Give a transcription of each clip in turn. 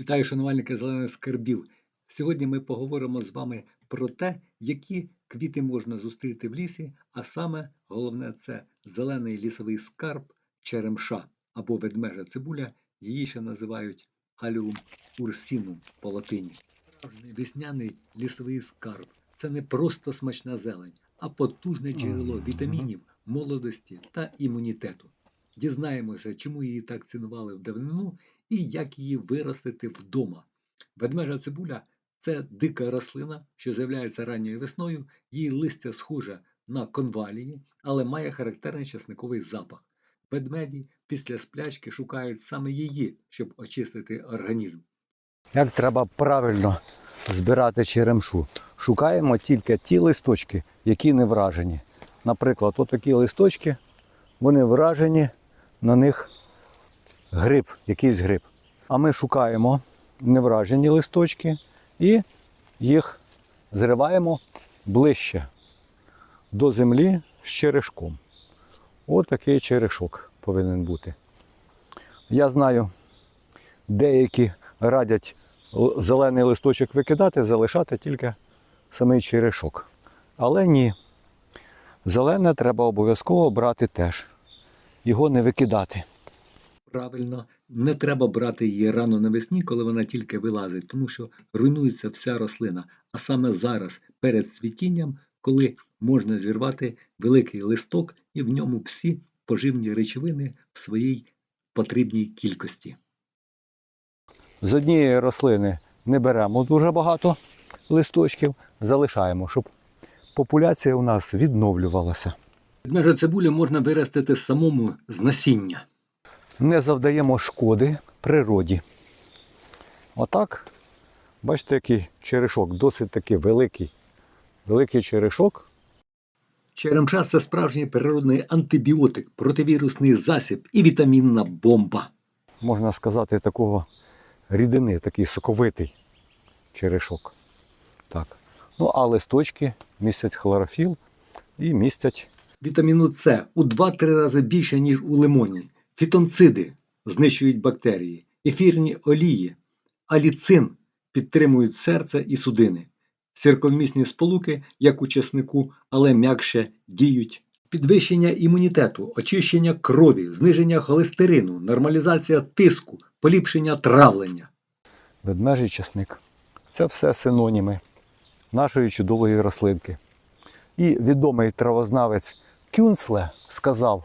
Вітаю, шанувальники зелених скарбів. Сьогодні ми поговоримо з вами про те, які квіти можна зустріти в лісі, а саме головне це зелений лісовий скарб черемша або ведмежа цибуля. Її ще називають аліум урсінум по латині. Справжній весняний лісовий скарб це не просто смачна зелень, а потужне джерело вітамінів, молодості та імунітету. Дізнаємося, чому її так цінували в давнину і як її виростити вдома. Ведмежа цибуля це дика рослина, що з'являється ранньою весною, її листя схоже на конвалії, але має характерний часниковий запах. Ведмеді після сплячки шукають саме її, щоб очистити організм. Як треба правильно збирати черемшу? Шукаємо тільки ті листочки, які не вражені. Наприклад, отакі листочки, вони вражені, на них гриб, якийсь гриб. А ми шукаємо невражені листочки і їх зриваємо ближче до землі з черешком. Отакий черешок повинен бути. Я знаю, деякі радять зелений листочок викидати, залишати тільки самий черешок. Але ні. Зелене треба обов'язково брати теж. Його не викидати. Правильно, не треба брати її рано навесні, коли вона тільки вилазить, тому що руйнується вся рослина. А саме зараз, перед цвітінням, коли можна зірвати великий листок і в ньому всі поживні речовини в своїй потрібній кількості. З однієї рослини не беремо дуже багато листочків, залишаємо, щоб популяція у нас відновлювалася. Ведмежа цибулю можна виростити самому з насіння. Не завдаємо шкоди природі. Отак, бачите, який черешок, досить таки великий. Великий черешок. Черемша це справжній природний антибіотик, противірусний засіб і вітамінна бомба. можна сказати, такого рідини, такий соковитий черешок. Так. Ну, а листочки містять хлорофіл і містять Вітаміну С у 2-3 рази більше, ніж у лимоні. Фітонциди знищують бактерії, ефірні олії, аліцин підтримують серце і судини. Сірковмісні сполуки, як у чеснику, але м'якше діють. Підвищення імунітету, очищення крові, зниження холестерину, нормалізація тиску, поліпшення травлення. ведмежий часник. Це все синоніми нашої чудової рослинки. І відомий травознавець Кюнцле сказав: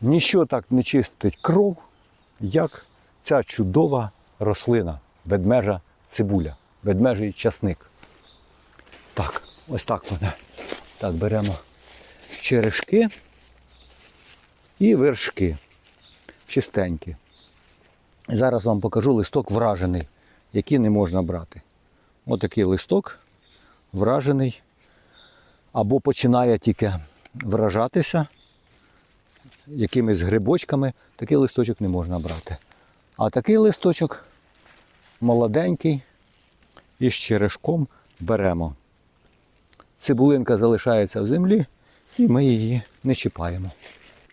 ніщо так не чистить кров, як ця чудова рослина, ведмежа цибуля, ведмежий часник. Так, ось так вона. Так, беремо черешки і вершки чистенькі. Зараз вам покажу листок вражений, який не можна брати. Отакий листок вражений або починає тільки вражатися якимись грибочками, такий листочок не можна брати. А такий листочок молоденький і з черешком беремо. Цибулинка залишається в землі, і ми її не чіпаємо.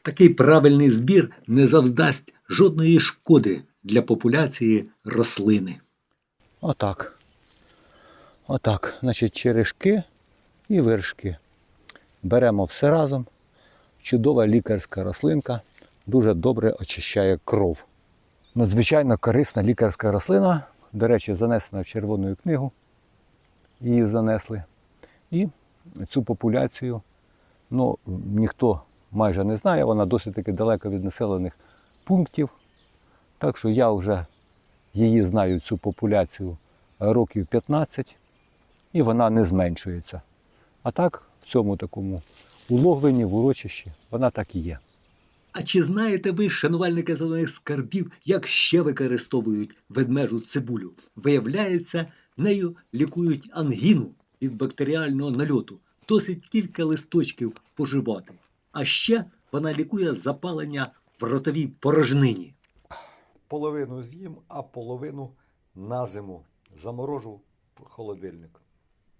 Такий правильний збір не завдасть жодної шкоди для популяції рослини. Отак. Отак. Значить, черешки і вершки. Беремо все разом. Чудова лікарська рослинка, дуже добре очищає кров. Надзвичайно корисна лікарська рослина. До речі, занесена в Червону книгу. Її занесли. І цю популяцію ну, ніхто майже не знає, вона досить таки далеко від населених пунктів. Так що я вже її знаю, цю популяцію років 15, і вона не зменшується. А так, в цьому такому уловленні, в урочищі, вона так і є. А чи знаєте ви, шанувальники зелених скарбів, як ще використовують ведмежу цибулю? Виявляється, нею лікують ангіну від бактеріального нальоту. Досить кілька листочків поживати. А ще вона лікує запалення в ротовій порожнині. Половину з'їм, а половину на зиму. Заморожу в холодильник,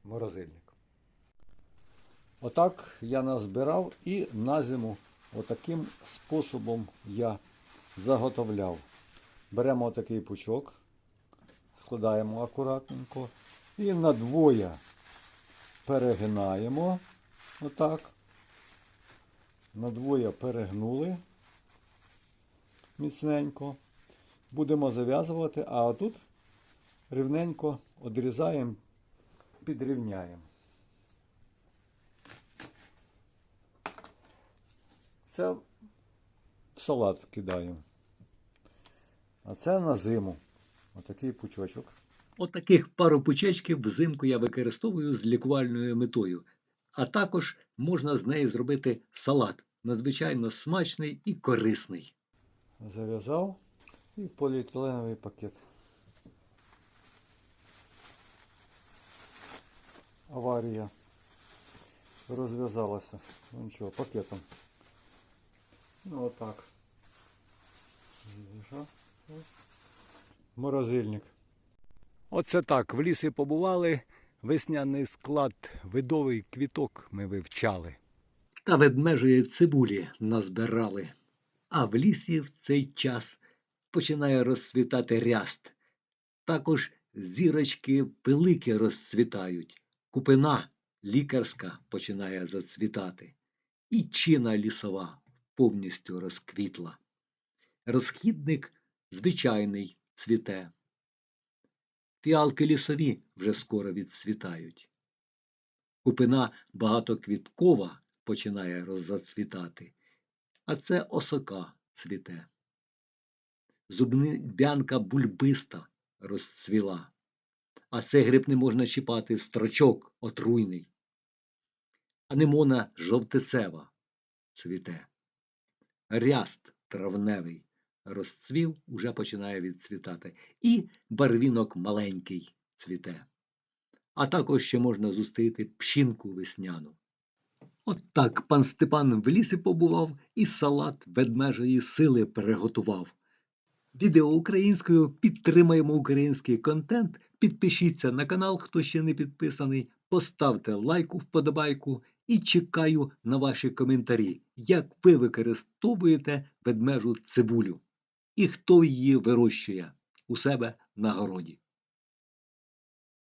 морозильник. Отак я назбирав і на зиму отаким способом я заготовляв. Беремо отакий пучок, складаємо акуратненько і надвоє перегинаємо. Отак. Надвоє перегнули міцненько. Будемо зав'язувати, а отут рівненько одрізаємо, підрівняємо. Це в салат кидаємо. А це на зиму. Отакий пучочок. Отаких пару пучечків взимку я використовую з лікувальною метою, а також можна з неї зробити салат, надзвичайно смачний і корисний. Зав'язав і в поліетиленовий пакет. Аварія. Розв'язалася. Ну нічого, пакетом. Ну отак. Морозильник. Оце так. В лісі побували. Весняний склад, видовий квіток ми вивчали. Та ведмежої цибулі назбирали. А в лісі в цей час починає розцвітати ряст. Також зірочки великі розцвітають. Купина лікарська починає зацвітати. І чина лісова повністю розквітла. Розхідник звичайний цвіте. Фіалки лісові вже скоро відцвітають. Купина багатоквіткова починає роззацвітати, а це осока цвіте. Зубнибянка бульбиста розцвіла, а цей гриб не можна чіпати строчок отруйний. Анемона жовтицева цвіте. Ряст травневий розцвів, уже починає відцвітати, і барвінок маленький цвіте. А також ще можна зустріти пшінку весняну. От так пан Степан в лісі побував і салат ведмежої сили приготував. Відео українською підтримаємо український контент. Підпишіться на канал, хто ще не підписаний. Поставте лайку, вподобайку і чекаю на ваші коментарі, як ви використовуєте ведмежу цибулю і хто її вирощує у себе на городі.